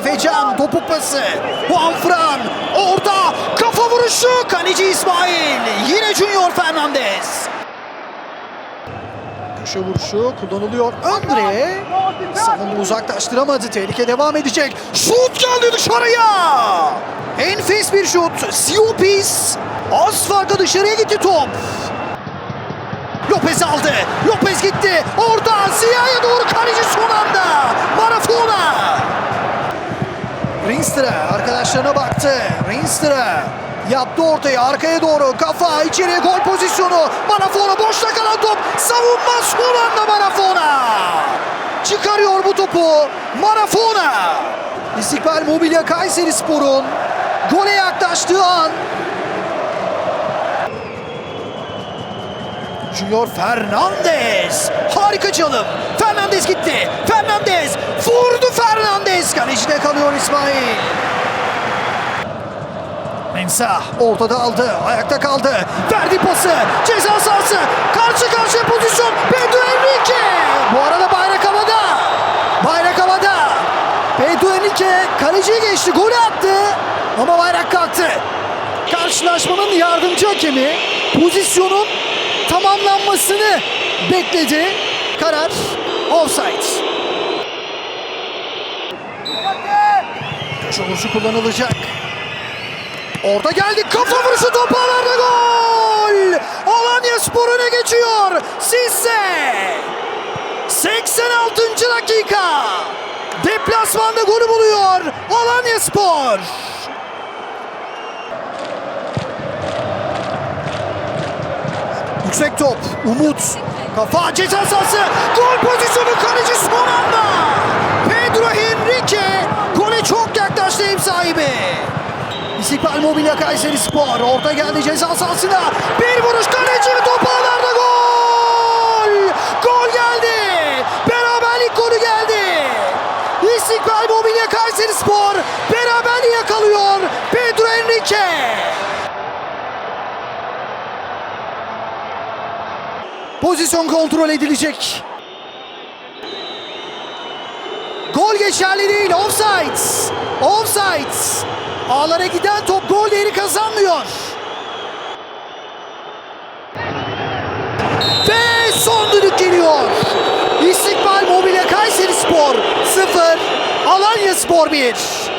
Efecan topuk pası. Juan Fran orada kafa vuruşu. Kaleci İsmail. Yine Junior Fernandez. Köşe vuruşu kullanılıyor. Andre savunma uzaklaştıramadı. Tehlike devam edecek. Şut geldi dışarıya. Enfes bir şut. Siopis. Az farkla dışarıya gitti top. Lopez aldı. Lopez gitti. Orada Ziya'ya doğru kaleci son anda. Rinstra arkadaşlarına baktı. Rinstra yaptı ortaya arkaya doğru kafa içeriye gol pozisyonu. Marafona boşta kalan top. Savunma son anda Marafona. Çıkarıyor bu topu. Marafona. İstikbal Mobilya Kayseri Spor'un gole yaklaştığı an Junior Fernandez. Harika çalım. Fernandez gitti. Fernandez Fernandez. Kalecide kalıyor İsmail. Mensah ortada aldı. Ayakta kaldı. Verdi pası. Ceza sahası. Karşı karşıya pozisyon. Pedro Henrique. Bu arada bayrak havada. Bayrak havada. Pedro Henrique kaleciye geçti. Golü attı. Ama bayrak kalktı. Karşılaşmanın yardımcı hakemi pozisyonun tamamlanmasını bekledi. Karar offside. Köşe vuruşu kullanılacak. Orada geldi kafa vuruşu top ağlarda gol. Alanya Spor öne geçiyor. Sisse. 86. dakika. Deplasmanda golü buluyor Alanya Spor. Yüksek top. Umut. Kafa ceza sahası. Gol pozisyonu kaleci son anda. Pedro Henrique İstikbal Mobilya Kayseri Spor. Orta geldi ceza sahasına. Bir vuruş kaleci ve top ağlarda gol. Gol geldi. Beraberlik golü geldi. İstikbal Mobilya Kayseri Spor beraberliği yakalıyor. Pedro Henrique. Pozisyon kontrol edilecek. Gol geçerli değil. Offside. Offside. Ağlara giden top gol değeri kazanmıyor. Ve son düdük geliyor. İstikbal Mobilya Kayseri Spor 0. Alanya Spor 1.